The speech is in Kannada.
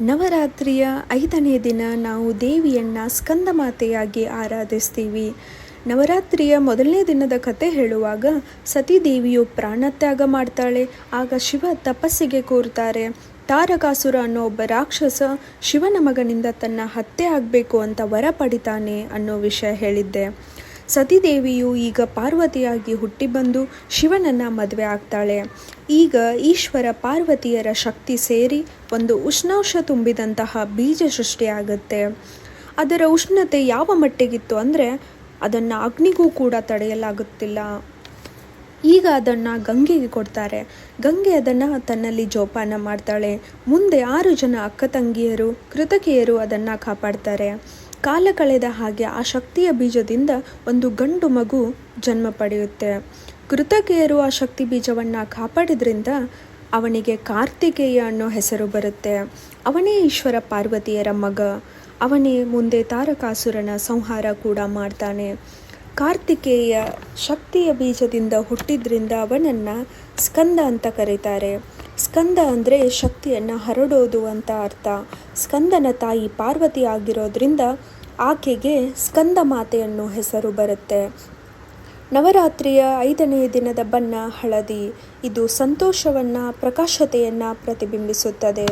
ನವರಾತ್ರಿಯ ಐದನೇ ದಿನ ನಾವು ದೇವಿಯನ್ನು ಸ್ಕಂದಮಾತೆಯಾಗಿ ಆರಾಧಿಸ್ತೀವಿ. ನವರಾತ್ರಿಯ ಮೊದಲನೇ ದಿನದ ಕತೆ ಹೇಳುವಾಗ ಸತೀದೇವಿಯು ಪ್ರಾಣತ್ಯಾಗ ಮಾಡ್ತಾಳೆ, ಆಗ ಶಿವ ತಪಸ್ಸಿಗೆ ಕೂರ್ತಾರೆ. ತಾರಕಾಸುರ ಅನ್ನೋ ಒಬ್ಬ ರಾಕ್ಷಸ ಶಿವನ ಮಗನಿಂದ ತನ್ನ ಹತ್ಯೆ ಆಗಬೇಕು ಅಂತ ವರ ಪಡಿತಾನೆ ಅನ್ನೋ ವಿಷಯ ಹೇಳಿದ್ದೆ. ಸತೀದೇವಿಯು ಈಗ ಪಾರ್ವತಿಯಾಗಿ ಹುಟ್ಟಿ ಬಂದು ಶಿವನನ್ನ ಮದುವೆ ಆಗ್ತಾಳೆ. ಈಗ ಈಶ್ವರ ಪಾರ್ವತಿಯರ ಶಕ್ತಿ ಸೇರಿ ಒಂದು ಉಷ್ಣಾಂಶ ತುಂಬಿದಂತಹ ಬೀಜ ಸೃಷ್ಟಿಯಾಗುತ್ತೆ ಅದರ ಉಷ್ಣತೆ ಯಾವ ಮಟ್ಟಿಗಿತ್ತು ಅಂದರೆ ಅದನ್ನು ಅಗ್ನಿಗೂ ಕೂಡ ತಡೆಯಲಾಗುತ್ತಿಲ್ಲ. ಈಗ ಅದನ್ನು ಗಂಗೆಗೆ ಕೊಡ್ತಾರೆ. ಗಂಗೆ ಅದನ್ನು ತನ್ನಲ್ಲಿ ಜೋಪಾನ ಮಾಡ್ತಾಳೆ. ಮುಂದೆ ಆರು ಜನ ಅಕ್ಕ ತಂಗಿಯರು ಕೃತಕಿಯರು ಅದನ್ನು ಕಾಪಾಡ್ತಾರೆ. ಕಾಲ ಕಳೆದ ಹಾಗೆ ಆ ಶಕ್ತಿಯ ಬೀಜದಿಂದ ಒಂದು ಗಂಡು ಮಗು ಜನ್ಮ ಪಡೆಯುತ್ತೆ. ಕೃತಕಿಯರು ಆ ಶಕ್ತಿ ಬೀಜವನ್ನು ಕಾಪಾಡಿದ್ರಿಂದ ಅವನಿಗೆ ಕಾರ್ತಿಕೇಯ ಅನ್ನೋ ಹೆಸರು ಬರುತ್ತೆ. ಅವನೇ ಈಶ್ವರ ಪಾರ್ವತಿಯರ ಮಗ. ಅವನೇ ಮುಂದೆ ತಾರಕಾಸುರನ ಸಂಹಾರ ಕೂಡ ಮಾಡ್ತಾನೆ. ಕಾರ್ತಿಕೇಯ ಶಕ್ತಿಯ ಬೀಜದಿಂದ ಹುಟ್ಟಿದ್ರಿಂದ ಅವನನ್ನು ಸ್ಕಂದ ಅಂತ ಕರೀತಾರೆ. ಸ್ಕಂದ ಅಂದರೆ ಶಕ್ತಿಯನ್ನು ಹರಡೋದು ಅಂತ ಅರ್ಥ. ಸ್ಕಂದನ ತಾಯಿ ಪಾರ್ವತಿ ಆಗಿರೋದ್ರಿಂದ ಆಕೆಗೆ ಸ್ಕಂದ ಮಾತೆಯನ್ನು ಹೆಸರು ಬರುತ್ತೆ. ನವರಾತ್ರಿಯ ಐದನೆಯ ದಿನದ ಬಣ್ಣ ಹಳದಿ. ಇದು ಸಂತೋಷವನ್ನು ಪ್ರಕಾಶತೆಯನ್ನು ಪ್ರತಿಬಿಂಬಿಸುತ್ತದೆ.